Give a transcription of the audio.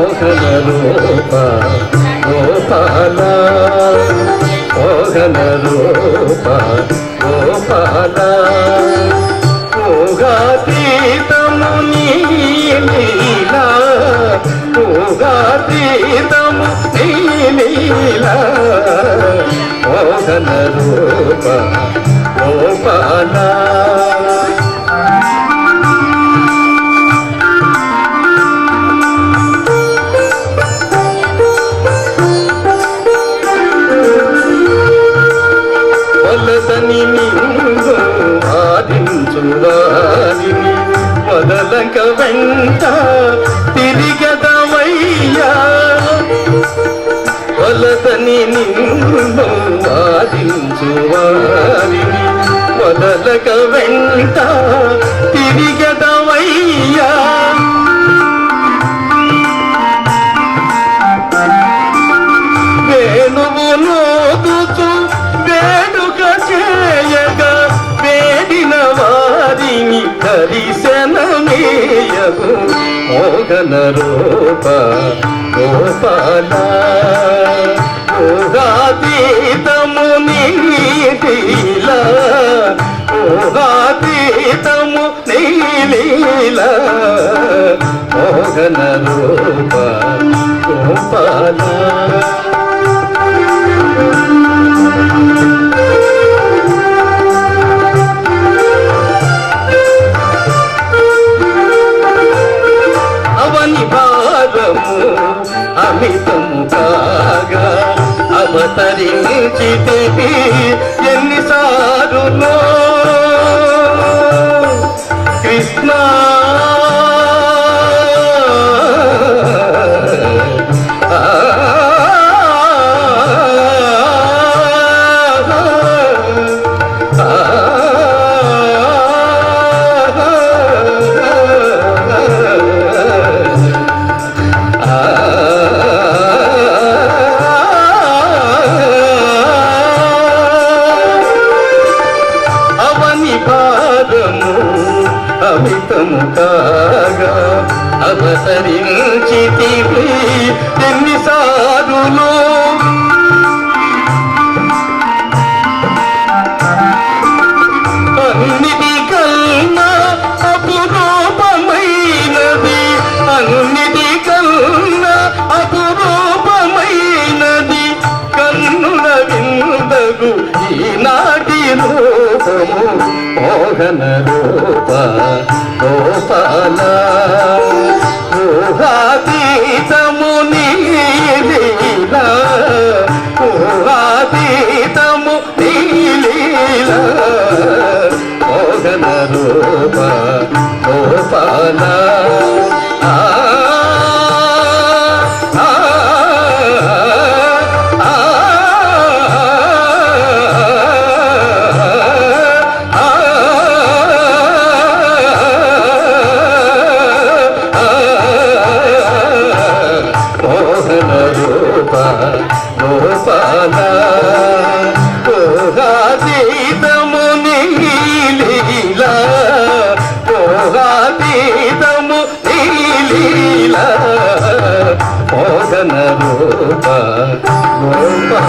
మోహన రూప గోపాల మోహన రూప గోపాల ఊగాతీతము నీలీలా ఊగాతీతము నీలీలా మోహన రూప గోపాల ఆదించువారిని మొదలక వెంట తిరిగదవయ్యా వలదని నిన్ను ఆదించువారిని మొదలక వెంట తిరిగదవ దర్శనమేయగు మోగన రూప గోపాల. ఊగాతీతము నీలీల ఊగాతీతము నీలీల. మోగన రూప గోపాల. అవతరించితివి ఎన్నిసారులో అమితము కాగా అవతరించితివి ఎన్నిసార్లు మోహన రూప గోపాల ఊహాతీతము నీలీలా ఊహాతీతము నీలీలా మోహన రూప గోపాలా మోహన రూప గోపాల పోగాతీతము నీలీలా పోగాతీతము నీలీలా మోహన రూప గోపాల